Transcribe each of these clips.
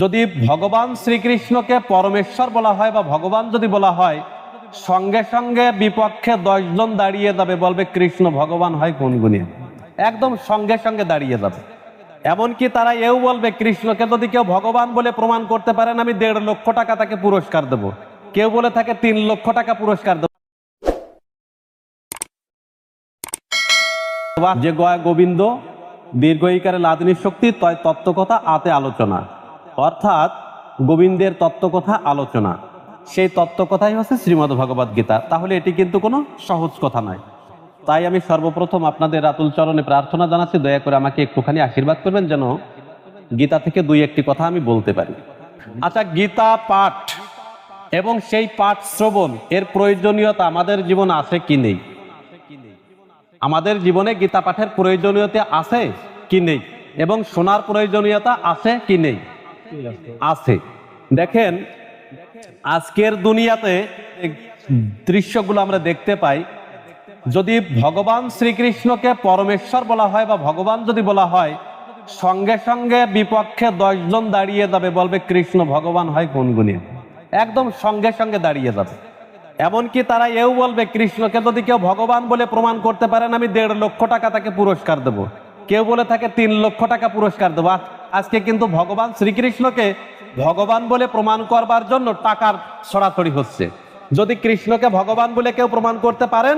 যদি ভগবান শ্রীকৃষ্ণকে পরমেশ্বর বলা হয় বা ভগবান যদি বলা হয়, সঙ্গে সঙ্গে বিপক্ষে দশজন দাঁড়িয়ে যাবে, বলবে কৃষ্ণ ভগবান হয় কোন গুণে? একদম সঙ্গে সঙ্গে দাঁড়িয়ে যাবে। এমনকি তারা এও বলবে, কৃষ্ণকে যদি কেউ ভগবান বলে প্রমাণ করতে পারেন, আমি দেড় লক্ষ টাকা তাকে পুরস্কার দেব। কেউ বলে থাকে তিন লক্ষ টাকা পুরস্কার দেব। যে গয়া গোবিন্দ দীর্ঘইকারে লাদিনী শক্তি, তয় তত্ত্বকথা, আতে আলোচনা। অর্থাৎ গোবিন্দের তত্ত্বকথা আলোচনা। সেই তত্ত্বকথাই হচ্ছে শ্রীমদ্ ভগবদ গীতা। তাহলে এটি কিন্তু কোনো সহজ কথা নয়। তাই আমি সর্বপ্রথম আপনাদের রাতুল চরণে প্রার্থনা জানাচ্ছি, দয়া করে আমাকে একটুখানি আশীর্বাদ করবেন যেন গীতা থেকে দুই একটি কথা আমি বলতে পারি। আচ্ছা গীতা পাঠ এবং সেই পাঠ শ্রবণ, এর প্রয়োজনীয়তা আমাদের জীবন আছে কি নেই? আমাদের জীবনে গীতা পাঠের প্রয়োজনীয়তা আছে কি নেই? এবং শোনার প্রয়োজনীয়তা আছে কি নেই? আছে। দেখেন, আজকের দুনিয়াতে দৃশ্যগুলো আমরা দেখতে পাই। যদি ভগবান শ্রীকৃষ্ণকে পরমেশ্বর বলা হয় বা ভগবান যদি বলা হয়, সঙ্গে সঙ্গে বিপক্ষে দশজন দাঁড়িয়ে যাবে, বলবে কৃষ্ণ ভগবান হয় কোন গুণে? একদম সঙ্গে সঙ্গে দাঁড়িয়ে যাবে। এমনকি তারা এও বলবে, কৃষ্ণকে যদি কেউ ভগবান বলে প্রমাণ করতে পারেন, আমি দেড় লক্ষ টাকা তাকে পুরস্কার দেব। কেউ বলে থাকে, তিন লক্ষ টাকা পুরস্কার দেবো। আজকে কিন্তু ভগবান শ্রীকৃষ্ণকে ভগবান বলে প্রমাণ করবার জন্য টাকার ছড়াছড়ি হচ্ছে। যদি কৃষ্ণকে ভগবান বলে কেউ প্রমাণ করতে পারেন,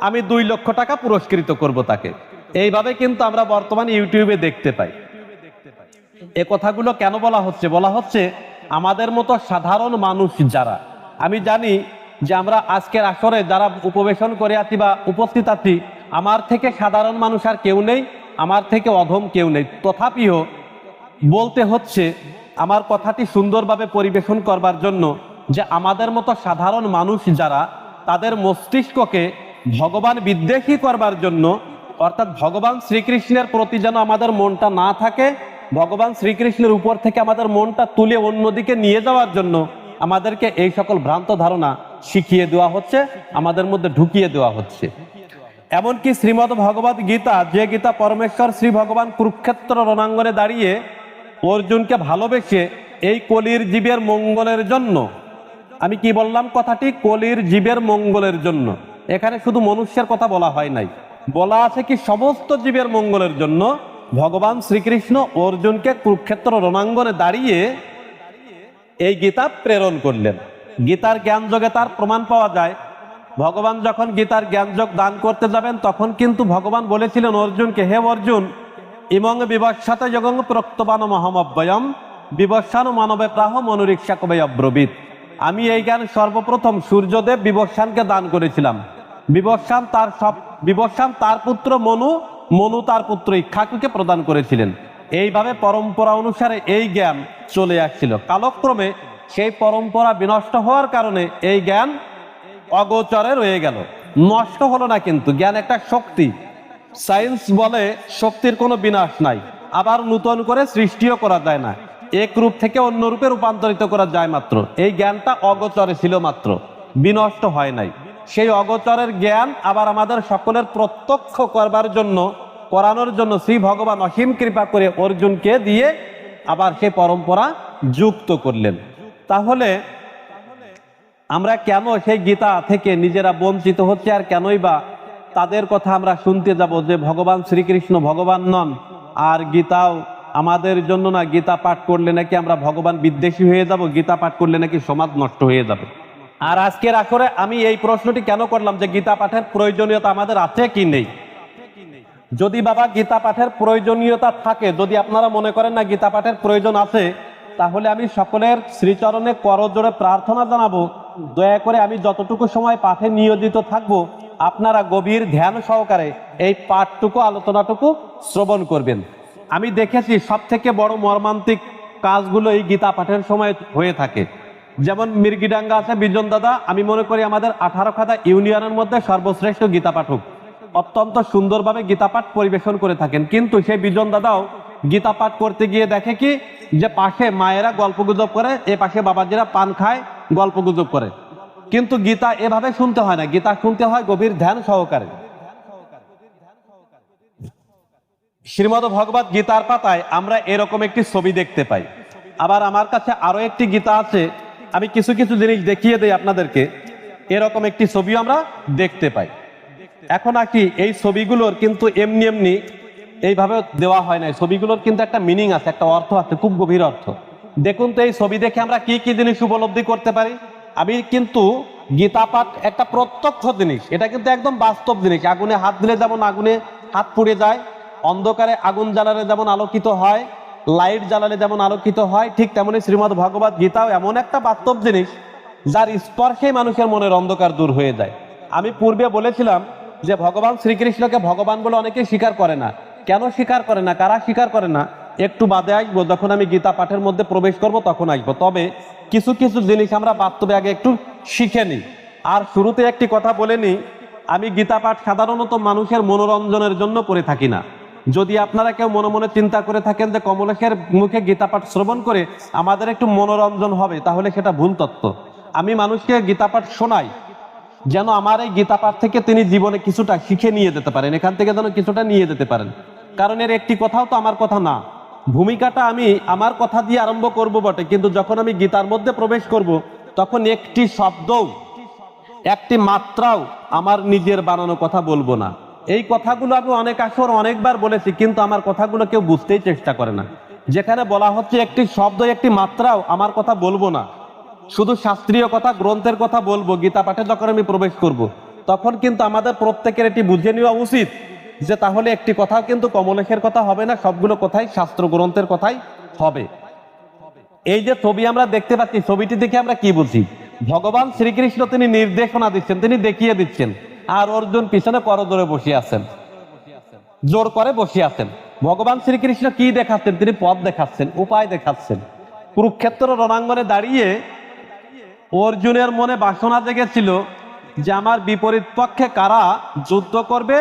আমি দুই লক্ষ টাকা পুরস্কৃত করব তাকে। এইভাবে কিন্তু আমরা বর্তমানে ইউটিউবে দেখতে পাই। এ কথাগুলো কেন বলা হচ্ছে? বলা হচ্ছে, আমাদের মতো সাধারণ মানুষ যারা, আমি জানি যে আমরা আজকের আসরে যারা উপবেশন করে আছি বা উপস্থিত আছি, আমার থেকে সাধারণ মানুষ আর কেউ নেই, আমার থেকে অধম কেউ নেই। তথাপিও বলতে হচ্ছে, আমার কথাটি সুন্দরভাবে পরিবেশন করবার জন্য যে আমাদের মতো সাধারণ মানুষ যারা তাদের মস্তিষ্ককে ভগবান বিদ্বেষী করবার জন্য, অর্থাৎ ভগবান শ্রীকৃষ্ণের প্রতি যেন আমাদের মনটা না থাকে, ভগবান শ্রীকৃষ্ণের উপর থেকে আমাদের মনটা তুলে অন্যদিকে নিয়ে যাওয়ার জন্য আমাদেরকে এই সকল ভ্রান্ত ধারণা শিখিয়ে দেওয়া হচ্ছে, আমাদের মধ্যে ঢুকিয়ে দেওয়া হচ্ছে। এমনকি শ্রীমদ ভগবত গীতা, যে গীতা পরমেশ্বর শ্রী ভগবান কুরুক্ষেত্র রণাঙ্গনে দাঁড়িয়ে অর্জুনকে ভালোবেসে এই কলির জীবের মঙ্গলের জন্য। আমি কি বললাম কথাটি? কলির জীবের মঙ্গলের জন্য। এখানে শুধু মনুষ্যের কথা বলা হয় নাই। বলা আছে কি সমস্ত জীবের মঙ্গলের জন্য। ভগবান শ্রীকৃষ্ণ অর্জুনকে কুরুক্ষেত্র রণাঙ্গনে দাঁড়িয়ে এই গীতা প্রেরণ করলেন। গীতার জ্ঞান যোগে তার প্রমাণ পাওয়া যায়। ভগবান যখন গীতার জ্ঞান যোগ দান করতে যাবেন, তখন কিন্তু ভগবান বলেছিলেন অর্জুনকে, হে অর্জুন ইমং বিবস্বাত যোগং প্রক্তবান মহমব্যয়ম বিবস্বান মানবে প্রাহ মনুরিক্ষা কবে অব্রবীত। আমি এই জ্ঞান সর্বপ্রথম সূর্যদেব বিবস্বানকে দান করেছিলাম। বিবস্বান তার সব বিবস্বান তার পুত্র মনু মনু তার পুত্র ইক্ষাকুকে প্রদান করেছিলেন। এইভাবে পরম্পরা অনুসারে এই জ্ঞান চলে আসছিল। কালক্রমে সেই পরম্পরা বিনষ্ট হওয়ার কারণে এই জ্ঞান অগোচরে রয়ে গেল। নষ্ট হলো না কিন্তু, জ্ঞান একটা শক্তি। সায়েন্স বলে শক্তির কোনো বিনাশ নাই, আবার নূতন করে সৃষ্টিও করা যায় না। এক রূপ থেকে অন্য রূপে রূপান্তরিত করা যায় মাত্র। এই জ্ঞানটা অগোচরে ছিল মাত্র, বিনষ্ট হয় নাই। সেই অগোচরের জ্ঞান আবার আমাদের সকলের প্রত্যক্ষ করবার জন্য, করানোর জন্য শ্রী ভগবান অসীম কৃপা করে অর্জুনকে দিয়ে আবার সে পরম্পরা যুক্ত করলেন। তাহলে আমরা কেন সেই গীতা থেকে নিজেরা বঞ্চিত হচ্ছে আর কেনই বা তাদের কথা আমরা শুনতে যাব যে ভগবান শ্রীকৃষ্ণ ভগবান নন। আর গীতাও আমাদের জন্য না, গীতা পাঠ করলে নাকি আমরা ভগবান বিদ্বেষী হয়ে যাব, গীতা পাঠ করলে নাকি সমাজ নষ্ট হয়ে যাবে। আর আজকের আখরে আমি এই প্রশ্নটি কেন করলাম যে গীতা পাঠের প্রয়োজনীয়তা আমাদের আছে কি নেই? যদি বাবা গীতা পাঠের প্রয়োজনীয়তা থাকে, যদি আপনারা মনে করেন না গীতা পাঠের প্রয়োজন আছে, তাহলে আমি সকলের শ্রীচরণে করজোড়ে প্রার্থনা জানাব। দয়া করে আমি যতটুকু সময় পাঠে নিয়োজিত থাকব আপনারা গভীর ধ্যান সহকারে এই পাঠটুকু, আলোচনাটুকু শ্রবণ করবেন। আমি দেখেছি সব থেকে বড় মর্মান্তিক কাজগুলো এই গীতা পাঠের সময় হয়ে থাকে। যেমন মির্গিডাঙ্গা আছে, বিজন দাদা, আমি মনে করি আমাদের আঠারো খাতা ইউনিয়নের মধ্যে সর্বশ্রেষ্ঠ গীতা পাঠক। অত্যন্ত সুন্দরভাবে গীতা পাঠ পরিবেশন করে থাকেন। কিন্তু সেই বিজন দাদাও গীতা পাঠ করতে গিয়ে দেখে কি, যে পাশে মায়েরা গল্প গুজব করে, এ পাশে বাবাজিরা পান খায়, গল্প গুজব করে। কিন্তু গীতা এভাবে শুনতে হয় না। গীতা শুনতে হয় গভীর ধ্যান সহকারে। শ্রীমদ ভগবত গীতার পাতায় আমরা এরকম একটি ছবি দেখতে পাই। আবার আমার কাছে আরও একটি গীতা আছে। আমি কিছু কিছু জিনিস দেখিয়ে দেই আপনাদেরকে। এরকম একটি ছবিও আমরা দেখতে পাই। এখন আসি এই ছবিগুলোর কিন্তু এমনি এমনি এইভাবে দেওয়া হয় না ছবিগুলোর কিন্তু একটা মিনিং আছে, একটা অর্থ আছে, খুব গভীর অর্থ। দেখুন তো এই ছবি দেখে আমরা কি কি জিনিস উপলব্ধি করতে পারি? আমি কিন্তু গীতা পাঠ একটা প্রত্যক্ষ জিনিস। এটা কিন্তু একদম বাস্তব জিনিস। আগুনে হাত দিলে যেমন আগুনে হাত পুড়ে যায়, অন্ধকারে আগুন জ্বালালে যেমন আলোকিত হয়, লাইট জ্বালালে যেমন আলোকিত হয়, ঠিক তেমনি শ্রীমদ ভগবত গীতাও এমন একটা বাস্তব জিনিস, যার স্পর্শে মানুষের মনের অন্ধকার দূর হয়ে যায়। আমি পূর্বে বলেছিলাম যে ভগবান শ্রীকৃষ্ণকে ভগবান বলে অনেকে স্বীকার করে না। কেন স্বীকার করে না? কারা স্বীকার করে না? একটু বাদে আসব যখন আমি গীতা পাঠের মধ্যে প্রবেশ করব তখন আসব তবে কিছু কিছু জিনিস আমরা বাস্তবে আগে একটু শিখে নিই। আর শুরুতে একটি কথা বলে নিই, আমি গীতা পাঠ সাধারণত মানুষের মনোরঞ্জনের জন্য করে থাকি না। যদি আপনারা কেউ মনে মনে চিন্তা করে থাকেন যে কমলেশের মুখে গীতা পাঠ শ্রবণ করে আমাদের একটু মনোরঞ্জন হবে, তাহলে সেটা ভুল তত্ত্ব। আমি মানুষকে গীতা পাঠ শোনাই, যেন আমার এই গীতা পাঠ থেকে তিনি জীবনে কিছুটা শিখে নিয়ে যেতে পারেন, এখান থেকে যেন কিছুটা নিয়ে যেতে পারেন। কারণ এর একটি কথাও তো আমার কথা না। ভূমিকাটা আমি আমার কথা দিয়ে আরম্ভ করব বটে, কিন্তু যখন আমি গীতার মধ্যে প্রবেশ করব, তখন একটি শব্দও, একটি মাত্রাও আমার নিজের বানানো কথা বলব না। এই কথাগুলো আমি অনেক আসর অনেকবার বলেছি, কিন্তু আমার কথাগুলো কেউ বুঝতেই চেষ্টা করে না। যেখানে বলা হচ্ছে একটি শব্দ, একটি মাত্রাও আমার কথা বলব না। শুধু শাস্ত্রীয় কথা, গ্রন্থের কথা বলব, গীতা পাঠে যখন আমি প্রবেশ করব। তখন কিন্তু আমাদের প্রত্যেকের এটি বুঝে নেওয়া উচিত। যে তাহলে একটি কথাও কিন্তু কমলেখের কথা হবে না, সবগুলো কথাই শাস্ত্র গ্রন্থের কথাই হবে। এই যে ছবি আমরা দেখতে পাচ্ছি, ছবিটি দেখে আমরা কি বুঝি? ভগবান শ্রীকৃষ্ণ তিনি নির্দেশনা দিচ্ছেন, তিনি দেখিয়ে দিচ্ছেন, আর অর্জুন পিছনে করজোরে বসে আছেন, জোর করে বসে আছেন। ভগবান শ্রীকৃষ্ণ কি দেখাচ্ছেন? তিনি পথ দেখাচ্ছেন, উপায় দেখাচ্ছেন। কুরুক্ষেত্র রণাঙ্গনে দাঁড়িয়ে অর্জুনের মনে বাসনা জেগেছিল যে আমার বিপরীত পক্ষে কারা যুদ্ধ করবে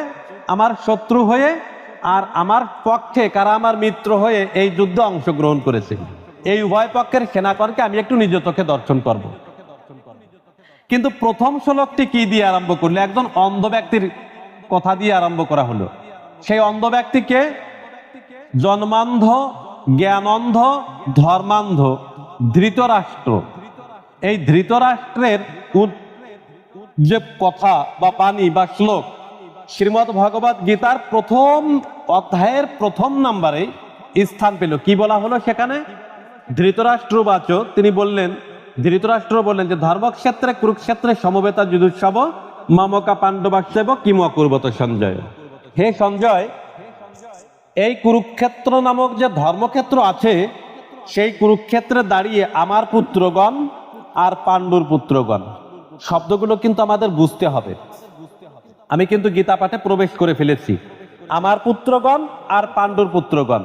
আমার শত্রু হয়ে আর আমার পক্ষে, কারা আমার মিত্র হয়ে এই যুদ্ধে অংশগ্রহণ করেছে। এই উভয় পক্ষের সেনাকরকে আমি একটু নিজ চোখে দর্শন করব। কিন্তু প্রথম শ্লোকটি কি দিয়ে আরম্ভ করল? একজন অন্ধ ব্যক্তির কথা দিয়ে আরম্ভ করা হলো। সেই অন্ধ ব্যক্তিকে জন্মান্ধ, জ্ঞানন্ধ, ধর্মান্ধ, ধৃতরাষ্ট্র। এই ধৃতরাষ্ট্রের যে কথা বা বাণী বা শ্লোক শ্রীমদ ভগবত গীতার প্রথম অধ্যায়ের প্রথম নাম্বারে স্থান পেল। কি বলা হলো সেখানে? ধৃতরাষ্ট্র বাচক, তিনি বললেন, ধৃতরাষ্ট্র বললেন যে, ধর্মক্ষেত্রে, কুরুক্ষেত্রে সমবেতা যুদুৎসব, মামকা পাণ্ডবাস্যব কিম অকুর্বত সঞ্জয়। হে সঞ্জয়, এই কুরুক্ষেত্র নামক যে ধর্মক্ষেত্র আছে, সেই কুরুক্ষেত্রে দাঁড়িয়ে আমার পুত্রগণ আর পাণ্ডুর পুত্রগণ। শব্দগুলো কিন্তু আমাদের বুঝতে হবে। আমি কিন্তু গীতা পাঠে প্রবেশ করে ফেলেছি। আমার পুত্রগণ আর পাণ্ডুর পুত্রগণ।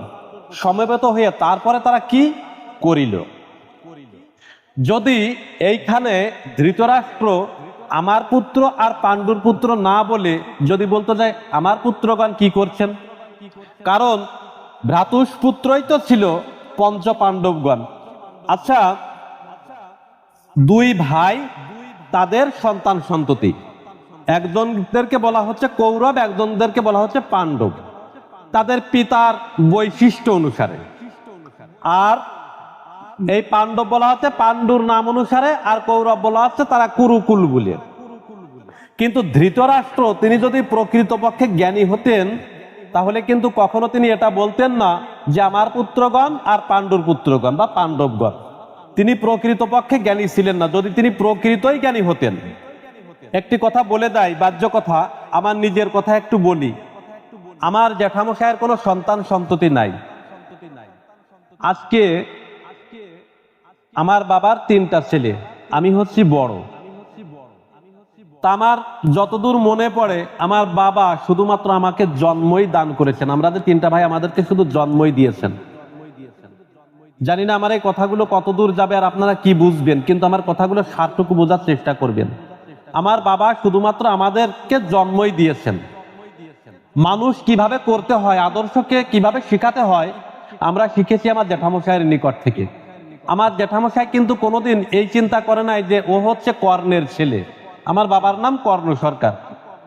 সমবেত হয়ে তারপরে তারা কি করিল? যদি এইখানে ধৃতরাষ্ট্র আমার পুত্র আর পাণ্ডুর পুত্র না বলে যদি বলতো যে আমার পুত্রগণ কি করছেন? কারণ ভ্রাতুষ্পুত্রই তো ছিল পঞ্চ পাণ্ডবগণ আচ্ছা দুই ভাই, তাদের সন্তান সন্ততি। একজনদেরকে বলা হচ্ছে কৌরব, একজনদেরকে বলা হচ্ছে পাণ্ডব। তাদের পিতার বৈশিষ্ট্য অনুসারে। আর এই পাণ্ডব বলা হচ্ছে পাণ্ডুর নাম অনুসারে, আর কৌরব বলা হচ্ছে তারা কুরুকুল বলে। কিন্তু ধৃতরাষ্ট্র, তিনি যদি প্রকৃতপক্ষে জ্ঞানী হতেন, তাহলে কিন্তু কখনো তিনি এটা বলতেন না যে আমার পুত্রগণ আর পাণ্ডুর পুত্রগণ বা পাণ্ডবগণ। তিনি প্রকৃতপক্ষে জ্ঞানী ছিলেন না। যদি তিনি প্রকৃতই জ্ঞানী হতেন একটি কথা বলে দেয়, বাহ্য কথা, আমার নিজের কথা একটু বলি। আমার জ্যাঠামশায়ের কোনো সন্তান সন্ততি নাই। আজকে আমার বাবার তিনটা ছেলে, আমি হচ্ছি বড়। আমার যতদূর মনে পড়ে, আমার বাবা শুধুমাত্র আমাকে জন্মই দান করেছেন। আমরা যে তিনটা ভাই আমাদেরকে শুধু জন্মই দিয়েছেন। জানি না আমার এই কথাগুলো কতদূর যাবে আর আপনারা কি বুঝবেন, কিন্তু আমার কথাগুলো সারটুকু বোঝার চেষ্টা করবেন। আমার বাবা শুধুমাত্র আমাদেরকে জন্মই দিয়েছেন। মানুষ কীভাবে করতে হয়, আদর্শকে কীভাবে শেখাতে হয়, আমরা শিখেছি আমার জ্যাঠামশাইয়ের নিকট থেকে। আমার জ্যাঠামশাই কিন্তু কোনোদিন এই চিন্তা করে নাই যে ও হচ্ছে কর্ণের ছেলে। আমার বাবার নাম কর্ণ সরকার।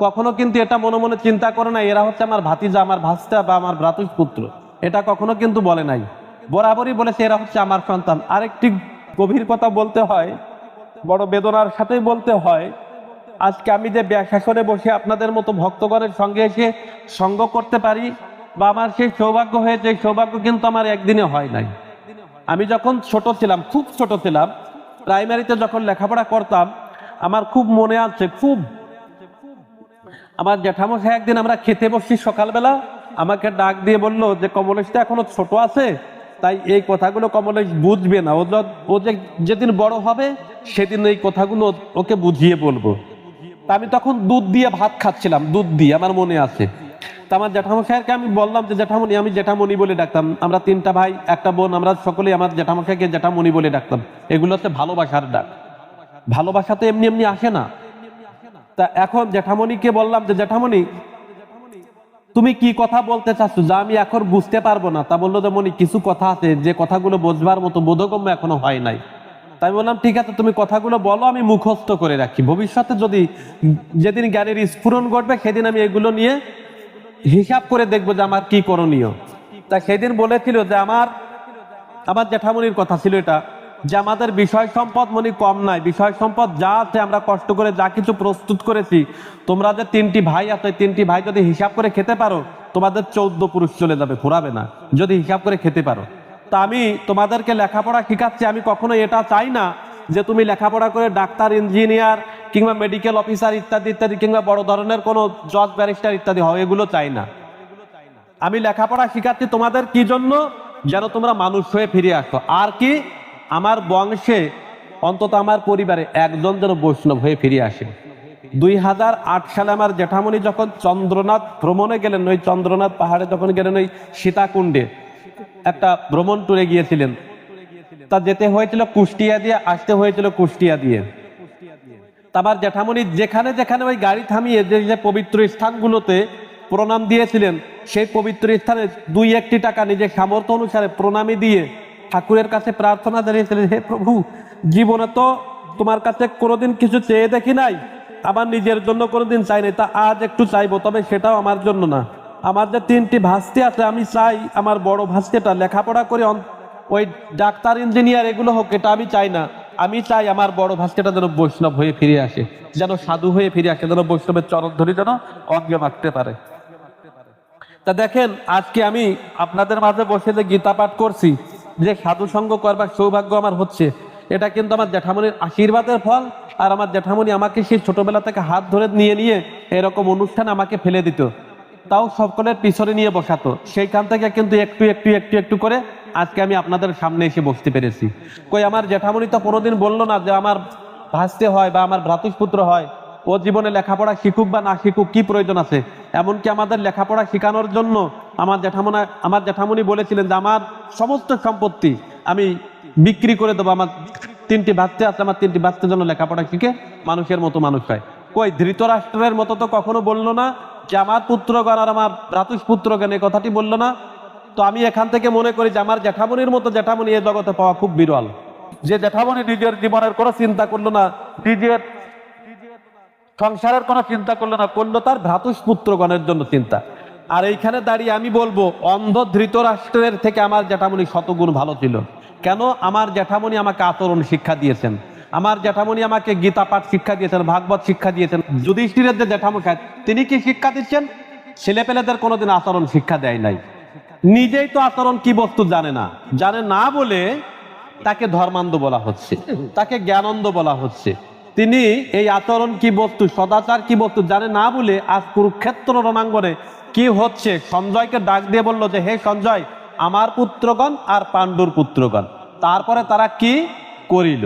কখনো কিন্তু এটা মনে মনে চিন্তা করে নাই, এরা হচ্ছে আমার ভাতিজা, আমার ভাস্তা বা আমার ভ্রাতুষ পুত্র এটা কখনো কিন্তু বলে নাই। বরাবরই বলেছে, এরা হচ্ছে আমার সন্তান। আরেকটি গভীর কথা বলতে হয়, বড় বেদনার সাথেই বলতে হয় আজকে আমি যে ব্যাশাসনে বসে আপনাদের মতো ভক্তগণের সঙ্গে এসে সঙ্গ করতে পারি বা আমার সেই সৌভাগ্য হয়েছে সৌভাগ্য কিন্তু আমার একদিনে হয় নাই। আমি যখন ছোট ছিলাম, খুব ছোট ছিলাম, প্রাইমারিতে যখন লেখাপড়া করতাম, আমার খুব মনে আছে, খুব। আমার জ্যাঠামশাই একদিন আমরা খেতে বসছি সকালবেলা, আমাকে ডাক দিয়ে বলল যে, কমলেশটা এখনও ছোট আছে? তাই এই কথাগুলো কমলেশ বুঝবে না। ও যে যেদিন বড় হবে, সেদিন এই কথাগুলো ওকে বুঝিয়ে বলব। তা আমি তখন দুধ দিয়ে ভাত খাচ্ছিলাম, দুধ দিয়ে, আমার মনে আছে। তা আমার জ্যাঠামশাইকে আমি বললাম যে জ্যাঠামণি আমি জ্যাঠামণি বলে ডাকতাম। আমরা তিনটা ভাই, একটা বোন, আমরা সকলেই আমার জ্যাঠামশাইকে জ্যাঠামণি বলে ডাকতাম। এগুলো হচ্ছে ভালোবাসার ডাক। ভালোবাসা তো এমনি এমনি আসে না। তা এখন জ্যাঠামণিকে বললাম যে জ্যাঠামণি তুমি কি কথা বলতে চাচ্ছ? যা আমি এখন বুঝতে পারব না। তা বলল যে মনি কিছু কথা আছে। যে কথাগুলো বোঝবার মতো বোধগম্য এখনও হয় নাই। তাই বললাম, ঠিক আছে, তুমি কথাগুলো বলো, আমি মুখস্থ করে রাখি। ভবিষ্যতে যদি যেদিন জ্ঞানের স্ফুরণ ঘটবে, সেদিন আমি এগুলো নিয়ে হিসাব করে দেখব যে আমার কি করণীয়। তা সেদিন বলেছিল যে আমার আমার জ্যাঠামণির কথা ছিল এটা, যে আমাদের বিষয় সম্পদ মনি কম নাই। বিষয় সম্পদ যা আছে, আমরা কষ্ট করে যা কিছু প্রস্তুত করেছি, তোমরা যে তিনটি ভাই আছে তিনটি ভাই যদি হিসাব করে খেতে পারো, তোমাদের চৌদ্দ পুরুষ চলে যাবে ফুরাবে না। যদি হিসাব করে খেতে পারো। তা আমি তোমাদেরকে লেখাপড়া শিখাচ্ছি, আমি কখনো এটা চাই না যে তুমি লেখাপড়া করে ডাক্তার, ইঞ্জিনিয়ার কিংবা মেডিকেল অফিসার ইত্যাদি ইত্যাদি কিংবা বড় ধরনের কোনো জজ ব্যারিস্টার ইত্যাদি হয় এগুলো চাই না। আমি লেখাপড়া শিখাচ্ছি তোমাদের কি জন্য? যেন তোমরা মানুষ হয়ে ফিরে আসো। আর কি? আমার বংশে, অন্তত আমার পরিবারে একজন যেন বৈষ্ণব হয়ে ফিরে আসে। দুই হাজার আট সালে আমার জেঠামণি যখন চন্দ্রনাথ ভ্রমণে গেলেন, ওই চন্দ্রনাথ পাহাড়ে যখন গেলেন, ওই সীতাকুণ্ডে একটা ভ্রমণ ট্যুরে গিয়েছিলেন। তা যেতে হয়েছিল কুষ্টিয়া দিয়ে, আসতে হয়েছিল কুষ্টিয়া দিয়ে। তা আমার জেঠামণি যেখানে যেখানে ওই গাড়ি থামিয়ে যে যে পবিত্র স্থানগুলোতে প্রণাম দিয়েছিলেন, সেই পবিত্র স্থানে দুই একটি টাকা নিজের সামর্থ্য অনুসারে প্রণামী দিয়ে ঠাকুরের কাছে প্রার্থনা জানিয়েছিলেন, হে প্রভু, জীবনে তো তোমার কাছে কোনোদিন কিছু চেয়ে দেখি নাই, আবার নিজের জন্য কোনোদিন চাই নাই, তা আজ একটু চাইব, তবে সেটাও আমার জন্য না। আমার যে তিনটি ভাস্তি আছে, আমি চাই আমার বড় ভাস্তিটা লেখাপড়া করে ওই ডাক্তার, ইঞ্জিনিয়ার এগুলো হোক, এটা আমি চাই না। আমি চাই আমার বড় ভাস্তিটা যেন বৈষ্ণব হয়ে ফিরে আসে, যেন সাধু হয়ে ফিরে আসে, যেন বৈষ্ণবের চরণ ধরি যেন অজ্ঞে মাখতে পারে। তা দেখেন, আজকে আমি আপনাদের মাঝে বসে যে গীতা পাঠ করছি, যে সাধু সঙ্গ করবার সৌভাগ্য আমার হচ্ছে, এটা কিন্তু আমার জ্যাঠামণির আশীর্বাদের ফল, আর আমার জ্যাঠামণি আমাকে সেই ছোটবেলা থেকে হাত ধরে নিয়ে নিয়ে এরকম অনুষ্ঠান আমাকে ফেলে দিত। তাও সকলের পিছনে নিয়ে বসাতো সেইখান থেকে কিন্তু একটু একটু একটু একটু করে আজকে আমি আপনাদের সামনে এসে বসতে পেরেছি। কই, আমার জ্যাঠামণি তো কোনোদিন বলল না যে আমার ভাসতে হয় বা আমার ভ্রাতুষ্পুত্র হয়, ও জীবনে লেখাপড়া শিখুক বা না শিখুক, কি প্রয়োজন আছে? এমনকি আমাদের লেখাপড়া শেখানোর জন্য আমার জ্যাঠামনা আমার জ্যাঠামণি বলেছিলেন যে আমার সমস্ত সম্পত্তি আমি বিক্রি করে দেবো, আমার তিনটি বাচ্চা আছে, আমার তিনটি বাচ্চার জন্য লেখাপড়া শিখে মানুষের মতো মানুষ হয়। কই, ধৃতরাষ্ট্রের মতো তো কখনো বলল না যে আমার পুত্রগণ আর আমার ভ্রাতুষ পুত্রগণ এই কথাটি বলল না। তো আমি এখান থেকে মনে করি যে আমার জ্যাঠামণির মতো জ্যাঠামণি এই জগতে পাওয়া খুব বিরল। যে জ্যাঠামণি নিজের জীবনের কোনো চিন্তা করল না, নিজের সংসারের কোনো চিন্তা করল না, করল তার ভ্রাতুষ পুত্রগণের জন্য চিন্তা। আর এইখানে দাঁড়িয়ে আমি বলব, অন্ধ ধৃতরাষ্ট্রের থেকে আমার জ্যাঠামণি শতগুণ ভালো ছিল। কেন? আমার জ্যাঠামণি আমাকে আচরণ শিক্ষা দিয়েছেন। আমার জ্যাঠামণি আমাকে গীতা পাঠ শিক্ষা দিয়েছেন, ভাগবত শিক্ষা দিয়েছেন। যুধিষ্ঠিরের যে জ্যাঠামশাই তিনি কি শিক্ষা দিচ্ছেন? ছেলেপেলেদের কোনোদিন আচরণ শিক্ষা দেয় নাই। নিজেই তো আচরণ কি বস্তু জানে না। জানে না বলে তাকে ধর্মান্ধ বলা হচ্ছে, তাকে জ্ঞানন্দ বলা হচ্ছে। তিনি এই আচরণ কি বস্তু, সদাচার কি বস্তু জানে না বলে আজ কুরুক্ষেত্র রণাঙ্গনে কি হচ্ছে? সঞ্জয়কে ডাক দিয়ে বলল যে, হে সঞ্জয়, আমার পুত্রগণ আর পাণ্ডুর পুত্রগণ। তারপরে তারা কি করিল?